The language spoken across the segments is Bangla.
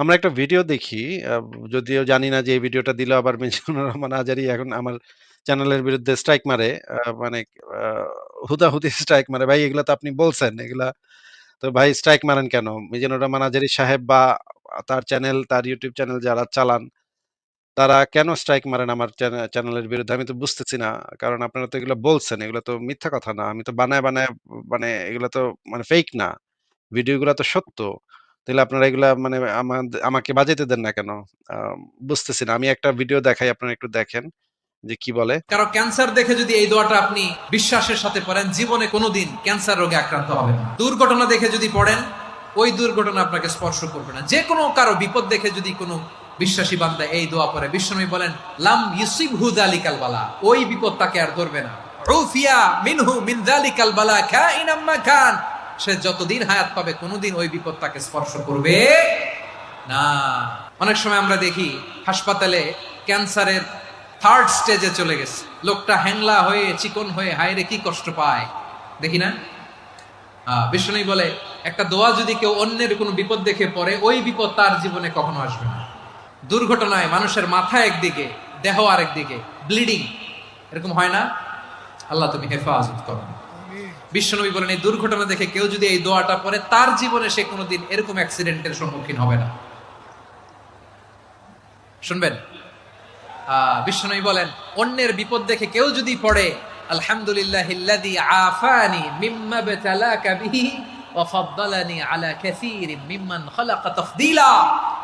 আমরা একটা ভিডিও দেখি, যদিও জানি না যে এই ভিডিওটা দিলে আবার মিজানুর রহমান আজারী এখন আমার চ্যানেলের বিরুদ্ধে স্ট্রাইক মারে। মানে হুদাহুদি স্ট্রাইক মারে। ভাই এগুলা তো আপনি বলছেন। এগুলা তো ভাই স্ট্রাইক মারেন কেন? মিজানুর রহমান আজারী সাহেব বা তার চ্যানেল, তার ইউটিউব চ্যানেল যারা চালান, তারা কেন স্ট্রাইক মারেন আমার চ্যানেলের বিরুদ্ধে? আমি তো বুঝতেছি না। কারণ আপনারা তো এগুলো বলছেন। এগুলো তো মিথ্যা কথা না। আমি তো বানায়, বানায় মানে এগুলো তো মানে ফেক না। ভিডিওগুলো তো সত্য। তাইলে আপনারা এগুলা মানে আমাকে বাজাইতে দেন না কেন? বুঝতেছি না। আমি একটা ভিডিও দেখাই, আপনারা একটু দেখেন যে কি বলে। কারও ক্যান্সার দেখে যদি এই দোয়াটা আপনি বিশ্বাসের সাথে পড়েন, জীবনে কোনোদিন ক্যান্সার রোগে আক্রান্ত হবে না দুর্ঘটনা দেখে যদি পড়েন, ওই দুর্ঘটনা আপনাকে স্পর্শ করবে না যে কোনো কারও বিপদ দেখে যদি কোনো বিশ্বাসী বান্দা এই দোয়া পড়ে, বিশ্বনবী বলেন, লাম ইউসিব হু দালিকাল বালা ওই বিপদ তাকে আর ধরবে না রুফিয়া মিনহু মিন দালিকাল বালা খাইনাম মা খান সে যতদিন হায়াত পাবে কোনোদিন ওই বিপদ তাকে স্পর্শ করবে না। অনেক সময় আমরা দেখি হাসপাতালে ক্যান্সারের থার্ড স্টেজে চলে গেছে। লোকটা হ্যাংলা হয়ে চিকন হয়ে হায়রে কি কষ্ট পায়। দেখি না? আহ, বিষ্ণু বলে একটা দোয়া যদি কেউ অন্যের কোনো বিপদ দেখে পড়ে ওই বিপদ তার জীবনে কখনো আসবে না। দুর্ঘটনায় মানুষের মাথা একদিকে দেহ আরেকদিকে ব্লিডিং এরকম হয় না? আল্লাহ তুমি হেফাজত করো। বিশ্বনবী বলেন, এই দুর্ঘটনা দেখে কেউ যদি এই দোয়াটা পড়ে, তার জীবনে সে কোনোদিন এরকম অ্যাক্সিডেন্টের সম্মুখীন হবে না। শুনবেন? বিশ্বনবী বলেন, অন্যের বিপদ দেখে কেউ যদি পড়ে, আলহামদুলিল্লাহ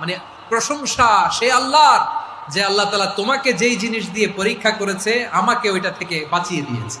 মানে প্রশংসা সে আল্লাহর, যে আল্লাহ তাআলা তোমাকে যেই জিনিস দিয়ে পরীক্ষা করেছে, আমাকে ওইটা থেকে বাঁচিয়ে দিয়েছে।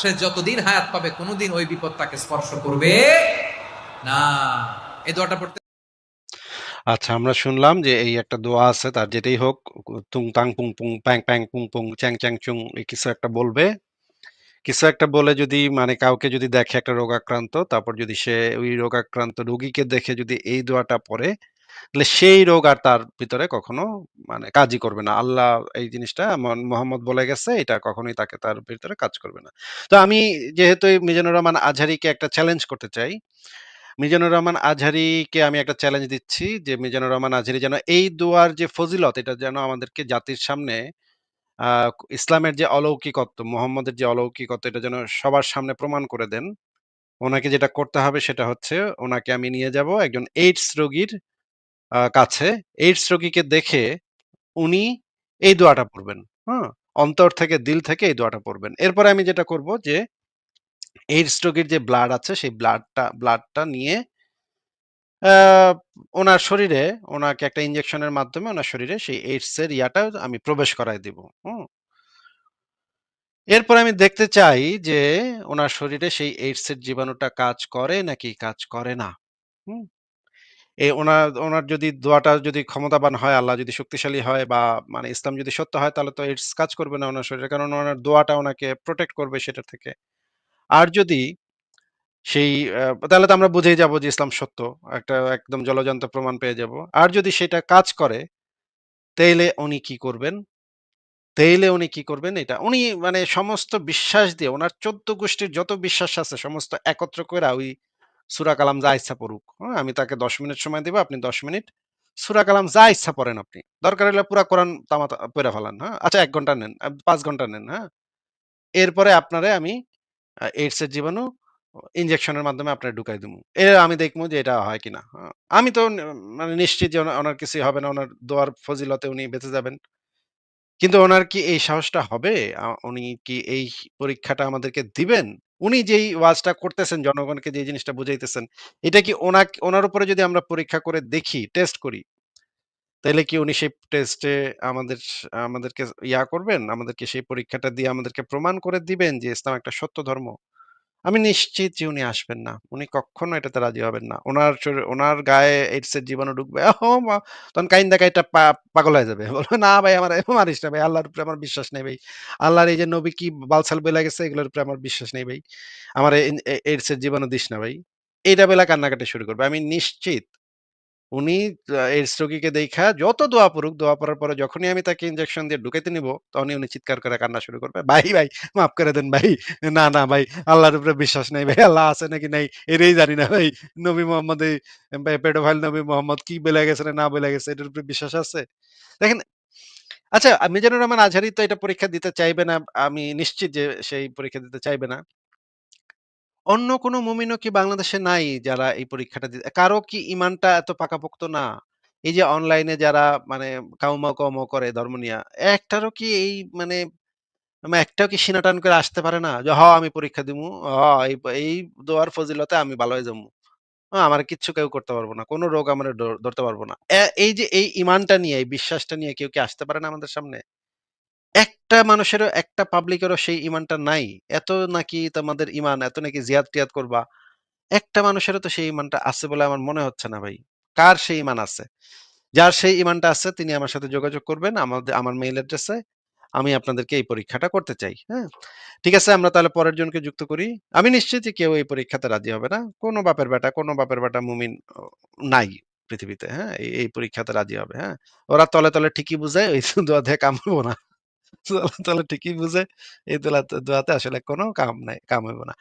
সে যতদিন হায়াত পাবে, কোনোদিন ওই বিপদ তাকে স্পর্শ করবে না এই দোয়াটা পড়তে আচ্ছা আমরা শুনলাম যে এই একটা দোয়া আছে, তার যেটাই হোক, তুং তাং পুং পুং প্যাং প্যাং পুং পুং চ্যাং চ্যাং চুং কিছু একটা বলবে। কিছু একটা বলে যদি মানে কাউকে যদি দেখে একটা রোগাক্রান্ত, তারপর যদি সে ওই রোগাক্রান্ত রোগীকে দেখে যদি এই দোয়াটা পড়ে তাহলে সেই রোগ আর তার ভিতরে কখনো মানে কাজই করবে না। আল্লাহ এই জিনিসটা মোহাম্মদ বলে গেছে এটা কখনোই তাকে তার ভিতরে কাজ করবে না। তো আমি যেহেতু মিজানুর রহমান আজহারীকে একটা চ্যালেঞ্জ করতে চাই। মিজানুর রহমান আজহারীকে আমি একটা চ্যালেঞ্জ দিচ্ছি যে মিজানুর রহমান আজহারী যেন এই দোয়ার যে ফজিলত এটা যেন আমাদেরকে জাতির সামনে ইসলামের যে অলৌকিকত্ব, মোহাম্মদের যে অলৌকিকত্ব এটা যেন সবার সামনে প্রমাণ করে দেন। ওনাকে যেটা করতে হবে সেটা হচ্ছে ওনাকে আমি নিয়ে যাব একজন এইডস রোগীর কাছে। এইডস রোগীকে দেখে উনি এই দোয়াটা পড়বেন। হ্যাঁ? অন্তর থেকে, দিল থেকে এই দোয়াটা পড়বেন। এরপরে আমি যেটা করব যে এইডস রোগীর যে ব্লাড আছে, সেই ব্লাডটা ব্লাডটা নিয়ে ওনার শরীরে, ওনাকে একটা ইনজেকশনের মাধ্যমে ওনার শরীরে সেই এইডস এর ইয়াটা আমি প্রবেশ করায় দিব। হুম? এরপরে আমি দেখতে চাই যে, ওনার শরীরে সেই এইডস এর জীবাণুটা কাজ করে নাকি কাজ করে না। হুম? এ ওনার ওনার যদি দোয়াটা যদি ক্ষমতাবান হয়, আল্লাহ যদি শক্তিশালী হয় বা মানে ইসলাম যদি সত্য হয় তাহলে তো এইডস কাজ করবে না ওনার শরীরে। কারণ ওনার দোয়াটা ওনাকে প্রোটেক্ট করবে সেটা থেকে। আর যদি সেই তাহলে তো আমরা বুঝেই যাব যে ইসলাম সত্য। একটা একদম জলজ্যান্ত প্রমাণ পেয়ে যাব। আর যদি সেটা কাজ করে, তাইলে উনি কি করবেন? তাইলে উনি কি করবেন এটা উনি মানে সমস্ত বিশ্বাস দিয়ে ওনার চোদ্দ গোষ্ঠীর যত বিশ্বাস আছে সমস্ত একত্র করে ওই সূরা কালাম যা ইচ্ছা পড়ুক। হ্যাঁ? আমি তাকে ১০ মিনিট সময় দিব। আপনি ১০ মিনিট সুরা কালাম যা ইচ্ছা পড়েন আপনি। দরকার হলে পুরা কোরআন তামাতা পইড়া ফেলান। হ্যাঁ? আচ্ছা এক ঘণ্টা নেন, পাঁচ ঘণ্টা নেন। হ্যাঁ? এরপরে আপনারে আমি এইডস এর জীবাণু ইনজেকশনের মাধ্যমে আপনার ঢুকাই দিমু। এ আমি দেখমু যে এটা হয় কিনা। হ্যাঁ? আমি তো মানে নিশ্চিত যে ওনার কিছুই হবে না। ওনার দোয়ার ফজিলতে উনি বেঁচে যাবেন। কিন্তু ওনার কি এই সাহসটা হবে? উনি কি এই পরীক্ষাটা আমাদেরকে দিবেন? উনি যেই ওয়াজটা করতেছেন জনগণকে যে জিনিসটা বুঝাইতেছেন, এটা কি ওনাক ওনার উপরে যদি আমরা পরীক্ষা করে দেখি, টেস্ট করি, তাহলে কি উনি সেই টেস্টে আমাদের আমাদেরকে ইয়া করবেন? আমাদেরকে সেই পরীক্ষাটা দিয়ে আমাদেরকে প্রমাণ করে দিবেন যে ইসলাম একটা সত্য ধর্ম? আমি নিশ্চিত যে উনি আসবেন না। উনি কখনো এটাতে রাজি হবেন না। ওনার ওনার গায়ে এইডস এর জীবাণু ঢুকবে। তখন কাইন্দা কাইটা পা পাগল হয়ে যাবে। বলবে, "না ভাই আমার মারিস না ভাই। আল্লাহর উপরে আমার বিশ্বাস নেই ভাই। আল্লাহর এই যে নবী কি বালসাল বেলা গেছে এগুলোর উপরে আমার বিশ্বাস নেই ভাই। আমার এইডস এর জীবাণু দিস না ভাই।" এইটা বেলা কান্নাকাটি শুরু করবে। আমি নিশ্চিত উনি এইডস রোগীকে দেইখা যত দোয়া পড়ুক, দোয়া পড়ার পরে যখনই আমি তাকে ইনজেকশন দিয়ে ঢুকাইতে নিবো, তখনই উনি চিৎকার করে কান্না শুরু করবে। "ভাই, ভাই মাফ করে দেন ভাই। না, না ভাই আল্লাহর উপরে বিশ্বাস নাই ভাই। আল্লাহ আছে নাকি নাই এটাই জানি না ভাই। নবী মোহাম্মদ এই পেডোফাইল নবী মোহাম্মদ কি বইলা গেছে না, না বইলা গেছে এটার উপরে বিশ্বাস আছে?" দেখেন আচ্ছা মিজানুর রহমান আজহারি তো এটা পরীক্ষা দিতে চাইবে না। আমি নিশ্চিত যে সেই পরীক্ষা দিতে চাইবে না। অন্য কোন মুমিনও কি বাংলাদেশে নাই যারা এই পরীক্ষাটা দি কারও কি ঈমানটা এত পাকাপোক্ত না? এই যে অনলাইনে যারা মানে কাউমাউ, কাউমাউ করে ধর্ম নিয়া, একটারও কি এই মানে মা একটাও কি সিনা টান করে আসতে পারে না? যে, "হ আমি পরীক্ষা দিমু। হ এই দোয়ার ফজিলতে আমি ভালো হয়ে। আ আমারে কিচ্ছু কেউ করতে পারব না। কোনো রোগ আমারে ধরতে পারব না।" এই যে এই ঈমানটা নিয়ে, এই বিশ্বাসটা নিয়ে কেউ কি আসতে পারে না আমাদের সামনে? একটা মানুষেরও একটা পাবলিকেরও সেই ঈমানটা নাই। এত নাকি তোমাদের ঈমান, এত নাকি জিয়াদ-টিয়াদ করবা। একটা মানুষেরও তো সেই ঈমানটা আছে বলে আমার মনে হচ্ছে না ভাই। কার সেই ঈমান আছে? যার সেই ঈমানটা আছে তিনি আমার সাথে যোগাযোগ করবেন আমাদে আমার মেইল অ্যাড্রেসে। আমি আপনাদেরকে এই পরীক্ষাটা করতে চাই। হ্যাঁ? ঠিক আছে আমরা তাহলে পরের জনকে যুক্ত করি। আমি নিশ্চিত যে কেউ এই পরীক্ষাতে রাজি হবে না। কোন বাপের বেটা, কোনো বাপের বেটা মুমিন নাই পৃথিবীতে। হ্যাঁ? এই পরীক্ষাতে রাজি হবে। হ্যাঁ? ওরা তলে, তলে ঠিকই বুঝে ওই দোয়া দিয়ে কাম না। তলে ঠিকই বুঝে এই দোলাতে দোয়াতে আসলে কোনো কাম নাই, কাম হইব না।